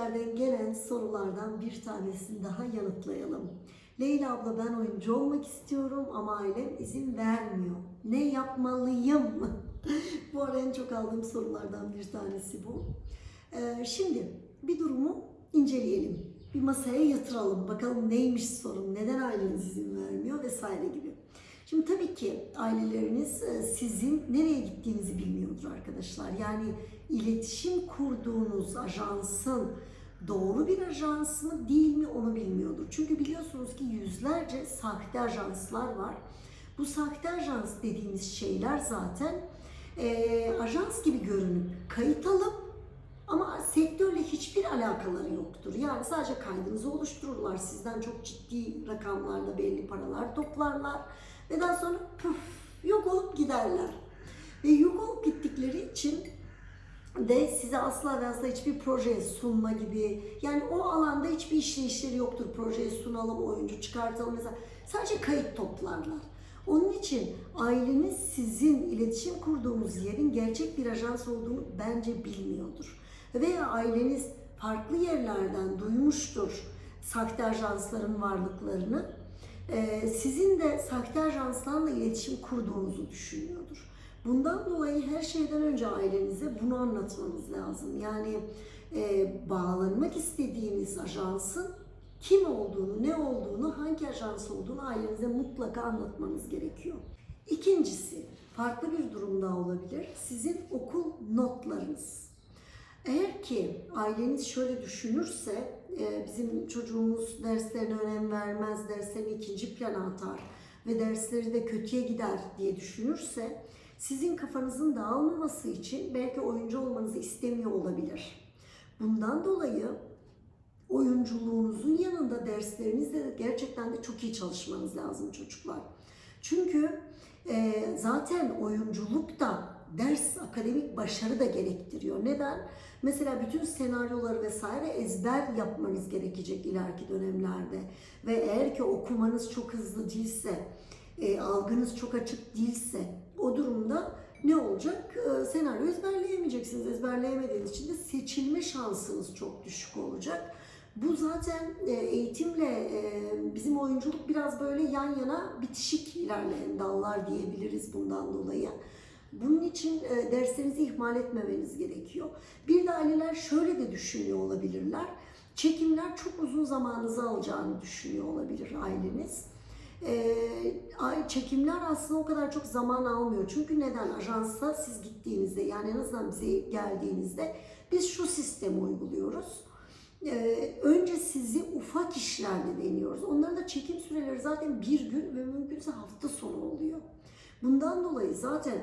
gençlerden gelen sorulardan bir tanesini daha yanıtlayalım. Leyla abla ben oyuncu olmak istiyorum ama ailem izin vermiyor. Ne yapmalıyım? bu ara en çok aldığım sorulardan bir tanesi bu. Ee, şimdi bir durumu inceleyelim. Bir masaya yatıralım. Bakalım neymiş sorun, neden aileniz izin vermiyor vesaire gibi. Şimdi tabii ki aileleriniz e, sizin nereye gittiğinizi bilmiyordur arkadaşlar. Yani iletişim kurduğunuz ajansın doğru bir ajans mı değil mi onu bilmiyordur. Çünkü biliyorsunuz ki yüzlerce sahte ajanslar var. Bu sahte ajans dediğimiz şeyler zaten e, ajans gibi görünüp kayıt alıp ama sektörle hiçbir alakaları yoktur. Yani sadece kaydınızı oluştururlar. Sizden çok ciddi rakamlarla belli paralar toplarlar. Ve daha sonra püf, yok olup giderler. Ve yok olup gittikleri için de size asla ve asla hiçbir projeye sunma gibi yani o alanda hiçbir işleyişleri yoktur. Projeye sunalım, oyuncu çıkartalım mesela. Sadece kayıt toplarlar. Onun için aileniz sizin iletişim kurduğunuz yerin gerçek bir ajans olduğunu bence bilmiyordur. Veya aileniz farklı yerlerden duymuştur sahte ajansların varlıklarını. Ee, sizin de sahte ajanslarla iletişim kurduğunuzu düşünüyordur. Bundan dolayı her şeyden önce ailenize bunu anlatmanız lazım. Yani e, bağlanmak istediğiniz ajansın kim olduğunu, ne olduğunu, hangi ajans olduğunu ailenize mutlaka anlatmanız gerekiyor. İkincisi, farklı bir durum daha olabilir. Sizin okul notlarınız. Eğer ki aileniz şöyle düşünürse, e, bizim çocuğumuz derslerine önem vermez, derslerini ikinci plana atar ve dersleri de kötüye gider diye düşünürse, sizin kafanızın dağılmaması için belki oyuncu olmanızı istemiyor olabilir. Bundan dolayı oyunculuğunuzun yanında derslerinizde de gerçekten de çok iyi çalışmanız lazım çocuklar. Çünkü e, zaten oyunculuk da ders akademik başarı da gerektiriyor. Neden? Mesela bütün senaryoları vesaire ezber yapmanız gerekecek ileriki dönemlerde. Ve eğer ki okumanız çok hızlı değilse, e, algınız çok açık değilse o durumda ne olacak? E, senaryo ezberleyemeyeceksiniz. Ezberleyemediğiniz için de seçilme şansınız çok düşük olacak. Bu zaten e, eğitimle e, bizim oyunculuk biraz böyle yan yana bitişik ilerleyen dallar diyebiliriz bundan dolayı. Bunun için e, derslerinizi ihmal etmemeniz gerekiyor. Bir de aileler şöyle de düşünüyor olabilirler. Çekimler çok uzun zamanınızı alacağını düşünüyor olabilir aileniz. E, çekimler aslında o kadar çok zaman almıyor. Çünkü neden? Ajansa siz gittiğinizde yani en azından bize geldiğinizde biz şu sistemi uyguluyoruz. Ee, önce sizi ufak işlerle deniyoruz. Onların da çekim süreleri zaten bir gün ve mümkünse hafta sonu oluyor. Bundan dolayı zaten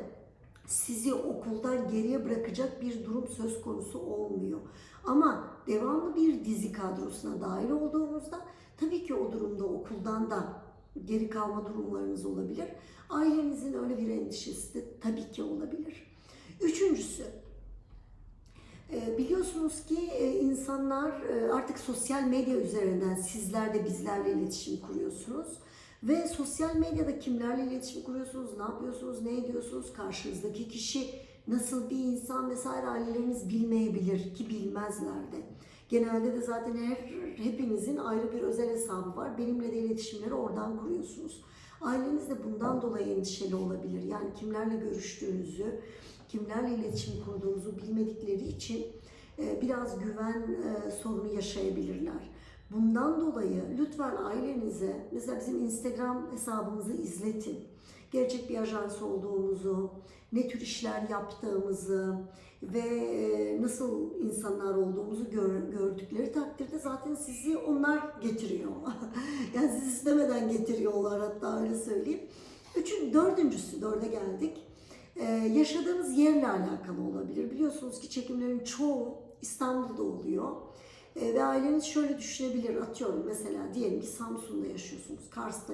sizi okuldan geriye bırakacak bir durum söz konusu olmuyor. Ama devamlı bir dizi kadrosuna dahil olduğunuzda tabii ki o durumda okuldan da geri kalma durumlarınız olabilir. Ailenizin öyle bir endişesi de tabii ki olabilir. Üçüncüsü, e, Biliyorsunuz ki e, insanlar e, artık sosyal medya üzerinden sizler de bizlerle iletişim kuruyorsunuz. Ve sosyal medyada kimlerle iletişim kuruyorsunuz, ne yapıyorsunuz, ne ediyorsunuz, karşınızdaki kişi nasıl bir insan vesaire aileleriniz bilmeyebilir ki bilmezler de. Genelde de zaten her hepinizin ayrı bir özel hesabı var. Benimle de iletişimleri oradan kuruyorsunuz. Aileniz de bundan dolayı endişeli olabilir. Yani kimlerle görüştüğünüzü, kimlerle iletişim kurduğunuzu bilmedikleri için e, biraz güven e, sorunu yaşayabilirler. Bundan dolayı lütfen ailenize, mesela bizim Instagram hesabımızı izletin. Gerçek bir ajans olduğumuzu, ne tür işler yaptığımızı ve e, nasıl insanlar olduğumuzu gör, gördükleri takdirde zaten sizi onlar getiriyor. yani siz istemeden getiriyorlar hatta öyle söyleyeyim. Üçün, dördüncüsü, dörde geldik. Ee, yaşadığınız yerle alakalı olabilir. Biliyorsunuz ki çekimlerin çoğu İstanbul'da oluyor. Ee, ve aileniz şöyle düşünebilir, atıyorum mesela diyelim ki Samsun'da yaşıyorsunuz, Kars'ta,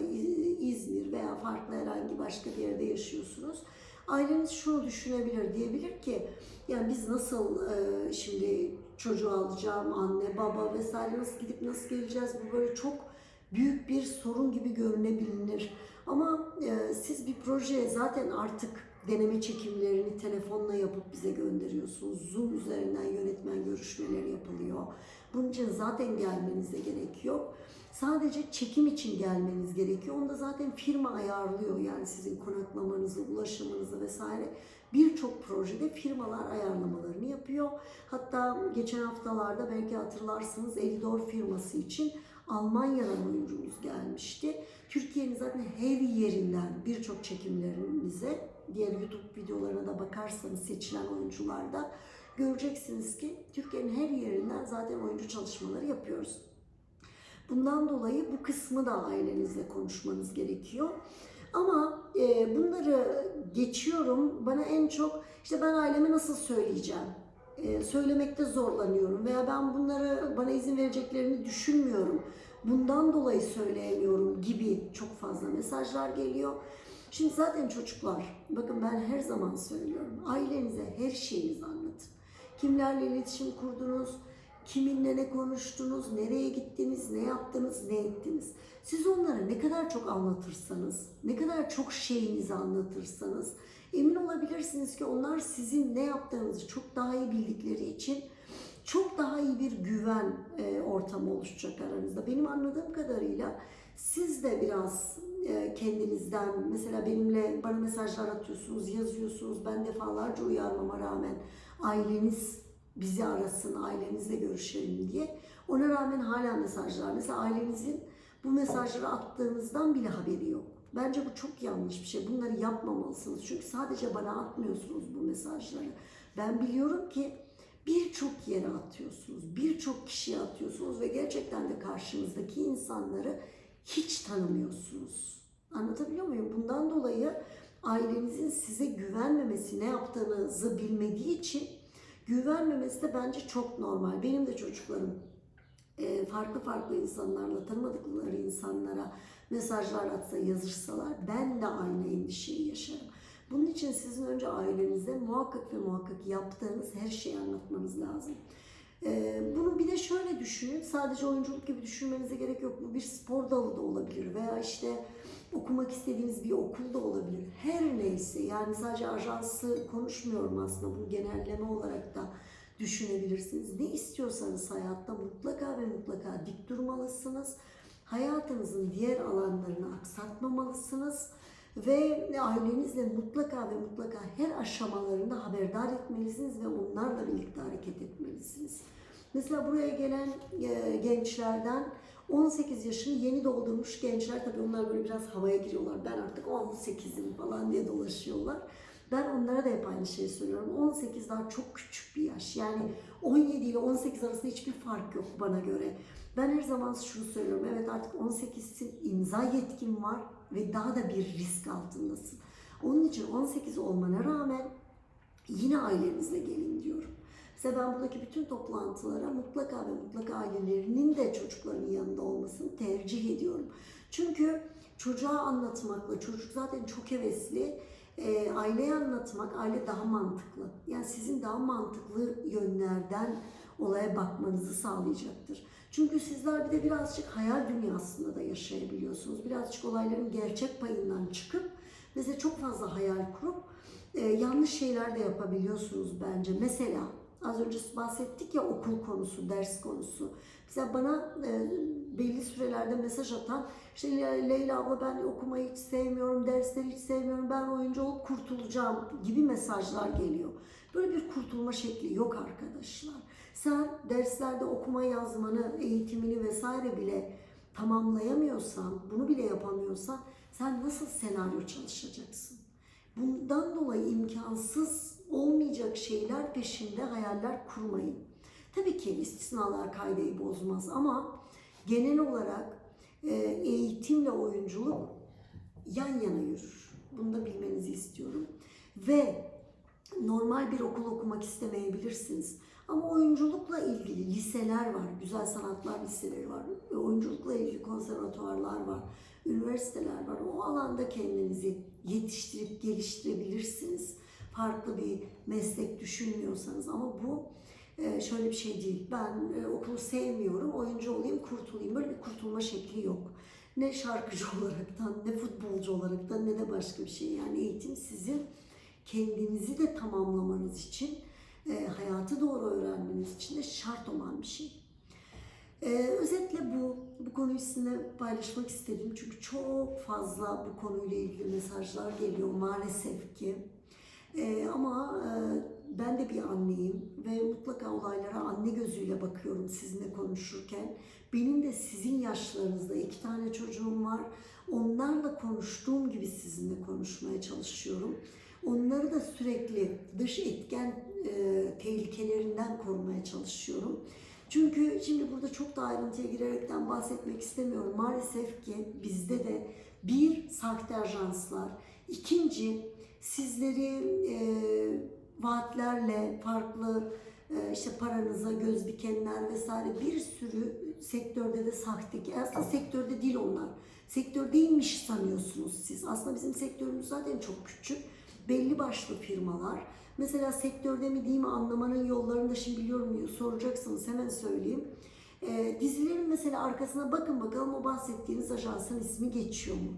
İzmir veya farklı herhangi başka bir yerde yaşıyorsunuz. Aileniz şunu düşünebilir, diyebilir ki yani biz nasıl e, şimdi çocuğu alacağım, anne, baba vesaire nasıl gidip nasıl geleceğiz bu böyle çok büyük bir sorun gibi görünebilir. Ama e, siz bir projeye zaten artık deneme çekimlerini telefonla yapıp bize gönderiyorsunuz. Zoom üzerinden yönetmen görüşmeleri yapılıyor. Bunun için zaten gelmenize gerek yok. Sadece çekim için gelmeniz gerekiyor. Onu da zaten firma ayarlıyor. Yani sizin konaklamanızı, ulaşımınızı vesaire birçok projede firmalar ayarlamalarını yapıyor. Hatta geçen haftalarda belki hatırlarsınız Elidor firması için Almanya'dan oyuncumuz gelmişti. Türkiye'nin zaten her yerinden birçok çekimlerimize, diğer YouTube videolarına da bakarsanız seçilen oyuncularda göreceksiniz ki Türkiye'nin her yerinden zaten oyuncu çalışmaları yapıyoruz. Bundan dolayı bu kısmı da ailenizle konuşmanız gerekiyor. Ama e, bunları geçiyorum. Bana en çok işte ben aileme nasıl söyleyeceğim? E, söylemekte zorlanıyorum veya ben bunları bana izin vereceklerini düşünmüyorum. Bundan dolayı söyleyemiyorum gibi çok fazla mesajlar geliyor. Şimdi zaten çocuklar, bakın ben her zaman söylüyorum. Ailenize her şeyinizi anlatın. Kimlerle iletişim kurdunuz, kiminle ne konuştunuz, nereye gittiniz, ne yaptınız, ne ettiniz. Siz onlara ne kadar çok anlatırsanız, ne kadar çok şeyinizi anlatırsanız emin olabilirsiniz ki onlar sizin ne yaptığınızı çok daha iyi bildikleri için çok daha iyi bir güven e, ortamı oluşacak aranızda. Benim anladığım kadarıyla siz de biraz e, kendinizden mesela benimle bana mesajlar atıyorsunuz, yazıyorsunuz. Ben defalarca uyarmama rağmen aileniz bizi arasın, ailenizle görüşelim diye. Ona rağmen hala mesajlar. Mesela ailenizin bu mesajları attığınızdan bile haberi yok. Bence bu çok yanlış bir şey. Bunları yapmamalısınız. Çünkü sadece bana atmıyorsunuz bu mesajları. Ben biliyorum ki birçok yere atıyorsunuz. Birçok kişiye atıyorsunuz ve gerçekten de karşınızdaki insanları hiç tanımıyorsunuz. Anlatabiliyor muyum? Bundan dolayı ailenizin size güvenmemesi, ne yaptığınızı bilmediği için güvenmemesi de bence çok normal. Benim de çocuklarım e, farklı farklı insanlarla, tanımadıkları insanlara mesajlar atsa, yazırsalar ben de aynı endişeyi yaşarım. Bunun için sizin önce ailenize muhakkak ve muhakkak yaptığınız her şeyi anlatmanız lazım. E, bunu bir de şöyle düşünün, sadece oyunculuk gibi düşünmenize gerek yok. Bu bir spor dalı da olabilir veya işte okumak istediğiniz bir okul da olabilir. Her neyse yani sadece ajansı konuşmuyorum aslında bunu genelleme olarak da düşünebilirsiniz. Ne istiyorsanız hayatta mutlaka ve mutlaka dik durmalısınız. Hayatınızın diğer alanlarını aksatmamalısınız ve ailenizle mutlaka ve mutlaka her aşamalarında haberdar etmelisiniz ve onlarla birlikte hareket etmelisiniz. Mesela buraya gelen e, gençlerden 18 yaşını yeni doldurmuş gençler tabii onlar böyle biraz havaya giriyorlar. Ben artık 18'im falan diye dolaşıyorlar. Ben onlara da hep aynı şeyi söylüyorum. 18 daha çok küçük bir yaş. Yani 17 ile 18 arasında hiçbir fark yok bana göre. Ben her zaman şunu söylüyorum. Evet artık 18'sin imza yetkin var ve daha da bir risk altındasın. Onun için 18 olmana rağmen yine ailenizle gelin diyorum. Mesela ben buradaki bütün toplantılara mutlaka ve mutlaka ailelerinin de çocukların yanında olmasını tercih ediyorum. Çünkü çocuğa anlatmakla, çocuk zaten çok hevesli, e, aileye anlatmak, aile daha mantıklı. Yani sizin daha mantıklı yönlerden olaya bakmanızı sağlayacaktır. Çünkü sizler bir de birazcık hayal dünyasında da yaşayabiliyorsunuz. Birazcık olayların gerçek payından çıkıp mesela çok fazla hayal kurup e, yanlış şeyler de yapabiliyorsunuz bence. Mesela az önce bahsettik ya okul konusu, ders konusu. Mesela bana e, belli sürelerde mesaj atan işte Le- Leyla abla ben okumayı hiç sevmiyorum, dersleri hiç sevmiyorum, ben oyuncu olup kurtulacağım gibi mesajlar geliyor. Böyle bir kurtulma şekli yok arkadaşlar. Sen derslerde okuma yazmanı, eğitimini vesaire bile tamamlayamıyorsan, bunu bile yapamıyorsan sen nasıl senaryo çalışacaksın? Bundan dolayı imkansız olmayacak şeyler peşinde hayaller kurmayın. Tabii ki istisnalar kaideyi bozmaz ama genel olarak e, eğitimle oyunculuk yan yana yürür. Bunu da bilmenizi istiyorum. Ve normal bir okul okumak istemeyebilirsiniz. Ama oyunculukla ilgili liseler var, güzel sanatlar liseleri var, oyunculukla ilgili konservatuvarlar var, üniversiteler var. O alanda kendinizi yetiştirip geliştirebilirsiniz. Farklı bir meslek düşünmüyorsanız ama bu e, şöyle bir şey değil. Ben e, okulu sevmiyorum, oyuncu olayım, kurtulayım. Böyle bir kurtulma şekli yok. Ne şarkıcı olaraktan, ne futbolcu olaraktan, ne de başka bir şey. Yani eğitim sizin kendinizi de tamamlamanız için, e, hayatı doğru öğrenmeniz için de şart olan bir şey. Ee, özetle bu, bu konuyu sizinle paylaşmak istedim. Çünkü çok fazla bu konuyla ilgili mesajlar geliyor maalesef ki. Ee, ama e, ben de bir anneyim ve mutlaka olaylara anne gözüyle bakıyorum sizinle konuşurken. Benim de sizin yaşlarınızda iki tane çocuğum var. Onlarla konuştuğum gibi sizinle konuşmaya çalışıyorum. Onları da sürekli dış etken e, tehlikelerinden korumaya çalışıyorum. Çünkü şimdi burada çok da ayrıntıya girerekten bahsetmek istemiyorum. Maalesef ki bizde de bir sahte ajanslar, ikinci sizleri e, vaatlerle farklı e, işte paranıza göz dikenler vesaire bir sürü sektörde de sahte. Aslında sektörde değil onlar. Sektör değilmiş sanıyorsunuz siz. Aslında bizim sektörümüz zaten çok küçük. Belli başlı firmalar. Mesela sektörde mi değil mi anlamanın yollarını da şimdi biliyorum soracaksınız hemen söyleyeyim. Ee, dizilerin mesela arkasına bakın bakalım o bahsettiğiniz ajansın ismi geçiyor mu?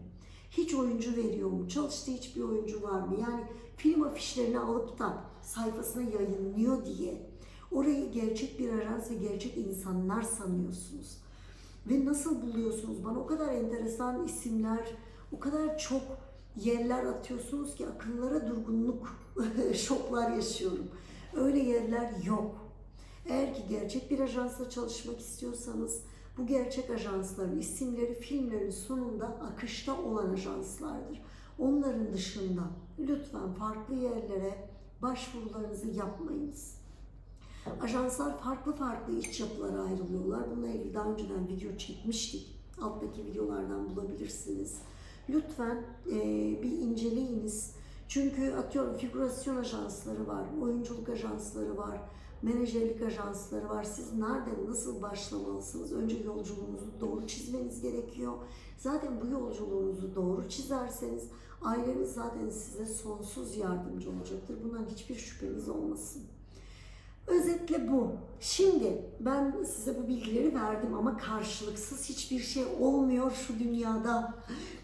Hiç oyuncu veriyor mu? Çalıştığı hiçbir oyuncu var mı? Yani film afişlerini alıp da sayfasına yayınlıyor diye orayı gerçek bir ajans ve gerçek insanlar sanıyorsunuz. Ve nasıl buluyorsunuz? Bana o kadar enteresan isimler, o kadar çok yerler atıyorsunuz ki akıllara durgunluk şoklar yaşıyorum. Öyle yerler yok. Eğer ki gerçek bir ajansla çalışmak istiyorsanız bu gerçek ajansların isimleri filmlerin sonunda akışta olan ajanslardır. Onların dışında lütfen farklı yerlere başvurularınızı yapmayınız. Ajanslar farklı farklı iç yapılara ayrılıyorlar. Bununla ilgili daha önceden video çekmiştik. Alttaki videolardan bulabilirsiniz. Lütfen e, bir inceleyiniz. Çünkü atıyorum figürasyon ajansları var, oyunculuk ajansları var, menajerlik ajansları var. Siz nereden nasıl başlamalısınız? Önce yolculuğunuzu doğru çizmeniz gerekiyor. Zaten bu yolculuğunuzu doğru çizerseniz aileniz zaten size sonsuz yardımcı olacaktır. Bundan hiçbir şüpheniz olmasın. Özetle bu. Şimdi ben size bu bilgileri verdim ama karşılıksız hiçbir şey olmuyor şu dünyada.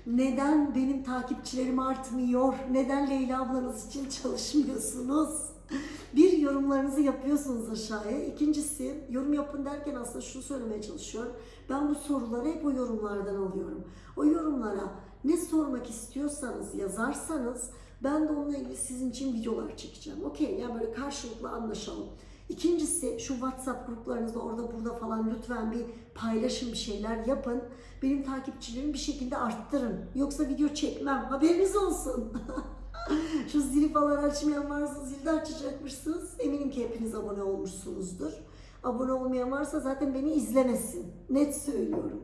Neden benim takipçilerim artmıyor? Neden Leyla ablanız için çalışmıyorsunuz? Bir yorumlarınızı yapıyorsunuz aşağıya. İkincisi yorum yapın derken aslında şunu söylemeye çalışıyorum. Ben bu soruları hep o yorumlardan alıyorum. O yorumlara ne sormak istiyorsanız yazarsanız ben de onunla ilgili sizin için videolar çekeceğim. Okey yani böyle karşılıklı anlaşalım. İkincisi şu WhatsApp gruplarınızda orada burada falan lütfen bir paylaşın bir şeyler yapın. Benim takipçilerimi bir şekilde arttırın. Yoksa video çekmem. Haberiniz olsun. şu zili falan açmayan varsa zili de açacakmışsınız. Eminim ki hepiniz abone olmuşsunuzdur. Abone olmayan varsa zaten beni izlemesin. Net söylüyorum.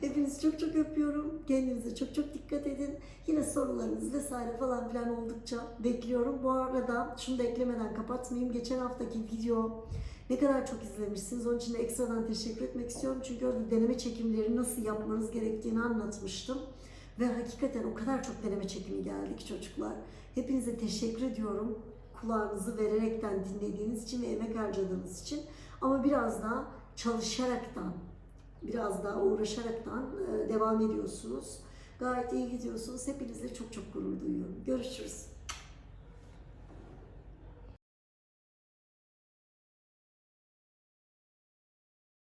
Hepinizi çok çok öpüyorum. Kendinize çok çok dikkat edin. Yine sorularınız vesaire falan filan oldukça bekliyorum. Bu arada şunu da eklemeden kapatmayayım. Geçen haftaki video ne kadar çok izlemişsiniz. Onun için de ekstradan teşekkür etmek istiyorum. Çünkü orada deneme çekimleri nasıl yapmanız gerektiğini anlatmıştım. Ve hakikaten o kadar çok deneme çekimi geldi ki çocuklar. Hepinize teşekkür ediyorum. Kulağınızı vererekten dinlediğiniz için ve emek harcadığınız için. Ama biraz daha çalışaraktan, biraz daha uğraşaraktan e, devam ediyorsunuz. Gayet iyi gidiyorsunuz. Hepinizle çok çok gurur duyuyorum. Görüşürüz.